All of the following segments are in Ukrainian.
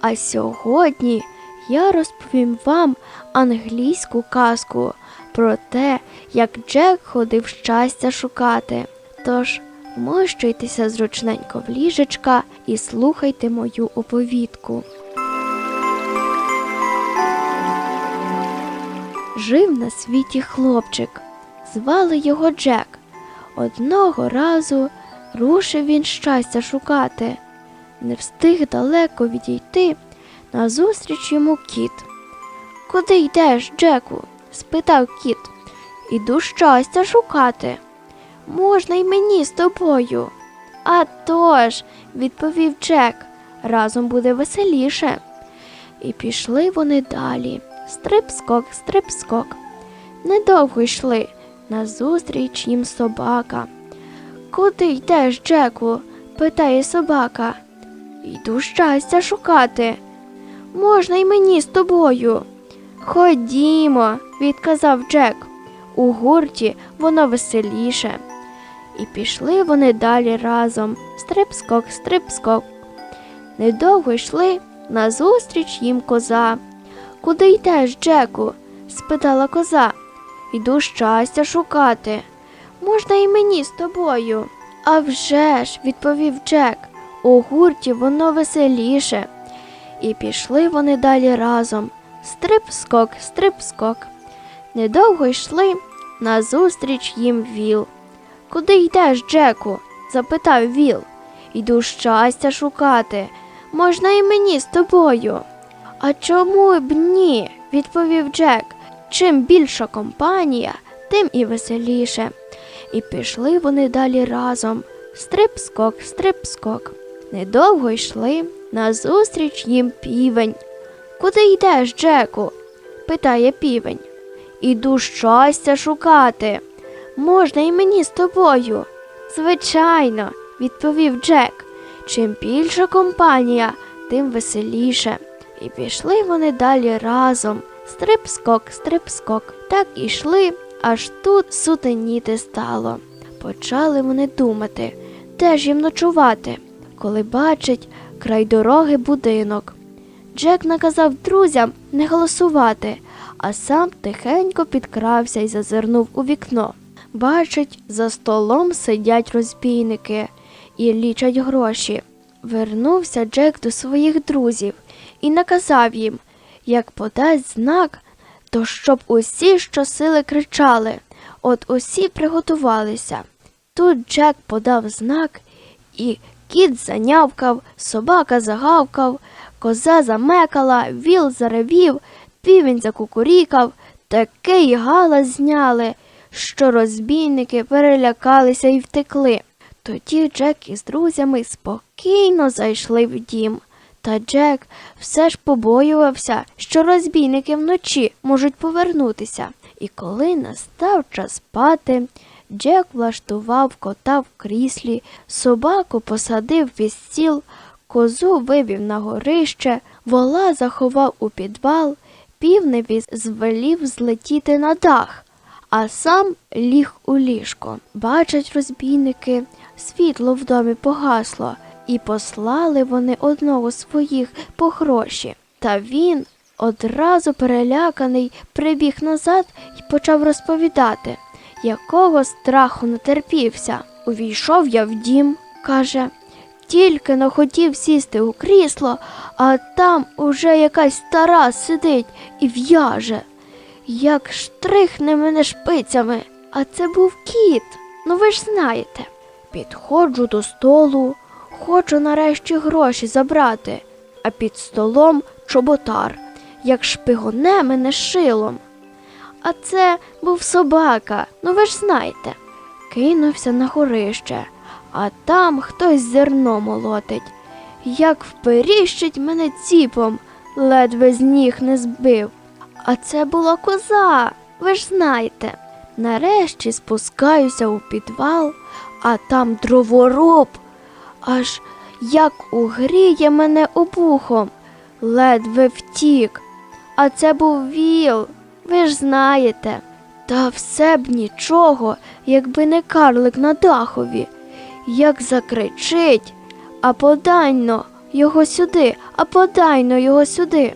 А сьогодні я розповім вам англійську казку про те, як Джек ходив щастя шукати. Тож вмощуйтеся зручненько в ліжечка і слухайте мою оповідку. Жив на світі хлопчик, звали його Джек. Одного разу рушив він щастя шукати. Не встиг далеко відійти, назустріч йому кіт. Куди йдеш, Джеку? спитав кіт. Іду щастя шукати. Можна й мені з тобою. «А тож», – відповів Джек, разом буде веселіше. І пішли вони далі. Стрип-скок, стрип-скок. Недовго йшли. Назустріч їм собака. Куди йдеш, Джеку? питає собака. Йду щастя шукати. Можна й мені з тобою. Ходімо, відказав Джек. У гурті воно веселіше. І пішли вони далі разом. Стрип-скок, стрип-скок. Недовго йшли назустріч їм коза. Куди йдеш, Джеку? спитала коза. Йду щастя шукати. Можна і мені з тобою. «А вже ж», – відповів Джек. У гурті воно веселіше. І пішли вони далі разом. Стрип-скок, стрип-скок. Недовго йшли назустріч їм віл. Куди йдеш, Джеку? запитав Віл. Йду щастя шукати. Можна і мені з тобою. А чому б ні? відповів Джек. Чим більша компанія, тим і веселіше. І пішли вони далі разом. Стрип-скок, стрип-скок. Недовго йшли назустріч їм півень. Куди йдеш, Джеку? питає півень. Іду щастя шукати. Можна і мені з тобою? Звичайно, відповів Джек. Чим більша компанія, тим веселіше. І пішли вони далі разом. Стрип-скок, стрип-скок. Так і йшли, аж тут сутеніти стало. Почали вони думати, де ж їм ночувати, коли бачать край дороги будинок. Джек наказав друзям не голосувати, а сам тихенько підкрався і зазирнув у вікно. Бачить, за столом сидять розбійники і лічать гроші. Вернувся Джек до своїх друзів і наказав їм, як подасть знак, то щоб усі щосили кричали, от усі приготувалися. Тут Джек подав знак, і кіт занявкав, собака загавкав, коза замекала, віл заревів, півень закукурікав, такий галас зняли, що розбійники перелякалися і втекли. Тоді Джек із друзями спокійно зайшли в дім. Та Джек все ж побоювався, що розбійники вночі можуть повернутися. І коли настав час спати, Джек влаштував кота в кріслі, собаку посадив під стіл, козу вивів на горище, вола заховав у підвал, півневі звелів злетіти на дах, а сам ліг у ліжко. Бачать розбійники, світло в домі погасло, і послали вони одного своїх по гроші. Та він, одразу переляканий, прибіг назад і почав розповідати, якого страху натерпівся. Увійшов я в дім, каже, тільки но хотів сісти у крісло, а там уже якась стара сидить і в'яже. Як штрихне мене шпицями, а це був кіт, ну ви ж знаєте. Підходжу до столу, хочу нарешті гроші забрати, а під столом чоботар, як шпигоне мене шилом. А це був собака, ну ви ж знаєте. Кинувся на горище, а там хтось зерно молотить. Як вперіщить мене ціпом, ледве з ніг не збив. А це була коза, ви ж знаєте. Нарешті спускаюся у підвал, а там дровороб. Аж як угріє мене обухом, ледве втік. А це був віл, ви ж знаєте. Та все б нічого, якби не карлик на дахові. Як закричить, а подайно його сюди, а подай но його сюди.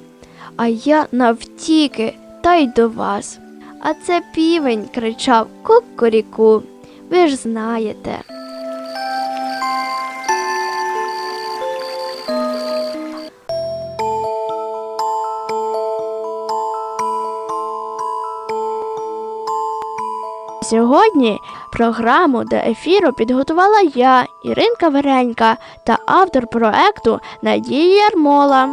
А я навтіки та й до вас. А це півень кричав кукуріку. Ви ж знаєте. Сьогодні програму до ефіру підготувала я, Іринка Веренька та автор проекту Надія Ярмола.